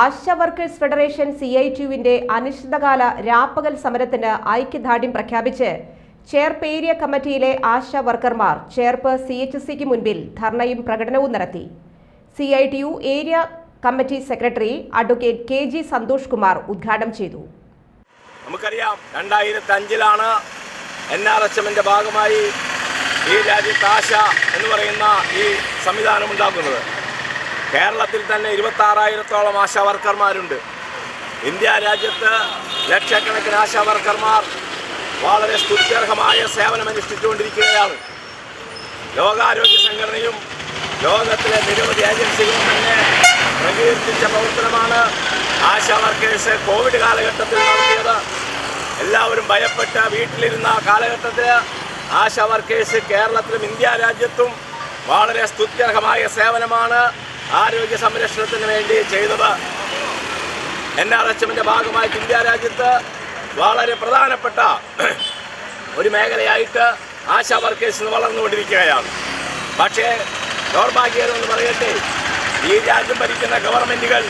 ASHA workers federation C I ടിയുവിന്റെ അനിശ്ചിതകാല രാപ്പകൽ സമരത്തിന് ഐക്യദാർഢ്യം പ്രഖ്യാപിച്ച് ചേർപ്പ് ഏരിയ കമ്മിറ്റിയിലെ ആശ വർക്കർമാർ ചേർപ്പ് സി എച്ച് സിക്ക് മുൻപിൽ ധർണയും പ്രകടനവും നടത്തി. C I T U area committee secretary advocate K G Santhosh Kumar ഉദ്ഘാടനം ചെയ്തു. നമുക്കറിയാം രണ്ടായിരത്തി അഞ്ചിലാണ് എൻ ആർ ഭാഗമായി ഈ രാജ്യത്ത് ആശ എന്ന് പറയുന്ന ഈ സംവിധാനം ഉണ്ടാക്കുന്നത് കേരളത്തിൽ തന്നെ ഇരുപത്താറായിരത്തോളം ആശാ വർക്കർമാരുണ്ട് ഇന്ത്യ രാജ്യത്ത് ലക്ഷക്കണക്കിന് ആശാ വർക്കർമാർ വളരെ സ്തുത്യർഹമായ സേവനം അനുഷ്ഠിച്ചുകൊണ്ടിരിക്കുകയാണ്. ലോകാരോഗ്യ സംഘടനയും ലോകത്തിലെ നിരവധി ഏജൻസികളും തന്നെ പ്രകീർത്തിച്ച പ്രവർത്തനമാണ് ആശാ വർക്കേഴ്സ് കോവിഡ് കാലഘട്ടത്തിൽ നടത്തിയത്. എല്ലാവരും ഭയപ്പെട്ട വീട്ടിലിരുന്ന കാലഘട്ടത്തിൽ ആശാ വർക്കേഴ്സ് കേരളത്തിലും ഇന്ത്യ രാജ്യത്തും വളരെ സ്തുത്യർഹമായ സേവനമാണ്. ആരോഗ്യ സംരക്ഷണത്തിന് വേണ്ടി ചെയ്തത്. എൻ ആർ എച്ച് എമ്മിന്റെ ഭാഗമായിട്ട് ഇന്ത്യ രാജ്യത്ത് വളരെ പ്രധാനപ്പെട്ട ഒരു മേഖലയായിട്ട് ആശാ വർക്കേഴ്സ് വളർന്നുകൊണ്ടിരിക്കുകയാണ്. പക്ഷേ ദൗർഭാഗ്യകരമെന്ന് പറയട്ടെ ഈ രാജ്യം ഭരിക്കുന്ന ഗവൺമെന്റുകൾ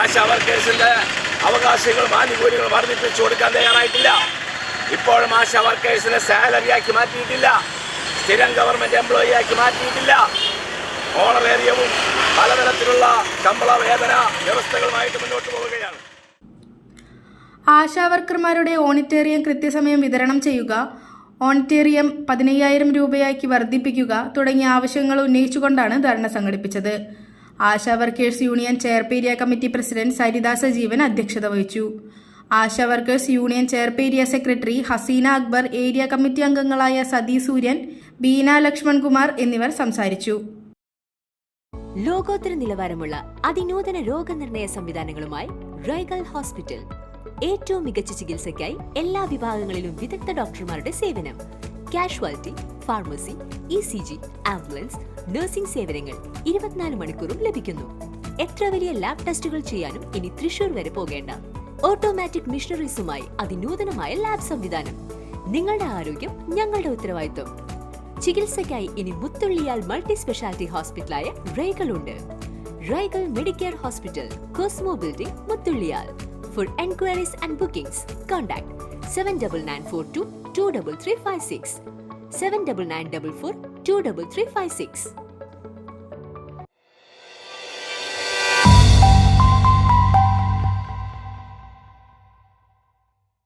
ആശാ വർക്കേഴ്സിന്റെ അവകാശങ്ങളും ആനുകൂല്യങ്ങളും വർദ്ധിപ്പിച്ചു കൊടുക്കാൻ തയ്യാറായിട്ടില്ല. ഇപ്പോഴും ആശാ വർക്കേഴ്സിനെ സാലറിയാക്കി മാറ്റിയിട്ടില്ല. സ്ഥിരം ഗവൺമെന്റ് എംപ്ലോയി ആക്കി മാറ്റിയിട്ടില്ല. ഓണറേറിയവും പലതരത്തിലുള്ള ശമ്പള വേതന വ്യവസ്ഥകളുമായിട്ട് മുന്നോട്ട് പോവുകയാണ്. ആശാവർക്കർമാരുടെ ഓണിറ്റേറിയം കൃത്യസമയം വിതരണം ചെയ്യുക ഓണിറ്റേറിയം പതിനയ്യായിരം രൂപയാക്കി വർദ്ധിപ്പിക്കുക തുടങ്ങിയ ആവശ്യങ്ങൾ ഉന്നയിച്ചുകൊണ്ടാണ് ധർണ സംഘടിപ്പിച്ചത്. ആശാ വർക്കേഴ്സ് യൂണിയൻ ചെയർപേരിയ കമ്മിറ്റി പ്രസിഡന്റ് സരിദാസ ജീവൻ അധ്യക്ഷത വഹിച്ചു. ASHA workers union ചെയർപേരിയ secretary Haseena Akbar area committee അംഗങ്ങളായ സതി സൂര്യൻ ബീന ലക്ഷ്മൺകുമാർ എന്നിവർ സംസാരിച്ചു. ലോകോത്തര നിലവാരമുള്ള അതിനൂതന രോഗനിർണയ സംവിധാനങ്ങളുമായി റൈഗൽ ഹോസ്പിറ്റൽ. ഏറ്റവും മികച്ച ചികിത്സയ്ക്കായി എല്ലാ വിഭാഗങ്ങളിലും വിദഗ്ധ ഡോക്ടർമാരുടെ സേവനം. Casualty pharmacy E C G ambulance nursing സേവനങ്ങൾ ഇരുപത്തിനാല് മണിക്കൂറും ലഭിക്കുന്നു. എത്ര വലിയ ലാബ് ടെസ്റ്റുകൾ ചെയ്യാനും ഇനി തൃശൂർ വരെ പോകേണ്ട. ഓട്ടോമാറ്റിക് മിഷണറീസുമായി അതിനൂതനമായ ലാബ് സംവിധാനം. നിങ്ങളുടെ ആരോഗ്യം ഞങ്ങളുടെ ഉത്തരവാദിത്വം. ചികിത്സയ്ക്കായി ഇനി മുത്തുള്ളിയാൽ മൾട്ടി സ്പെഷ്യാലിറ്റി ഹോസ്പിറ്റലായ റൈഗൽ ഉണ്ട് Regal medicare hospital Cosmo building Muthulliyal. For enquiries and bookings contact seven double nine four two two double three five six seven double nine double four two double three five six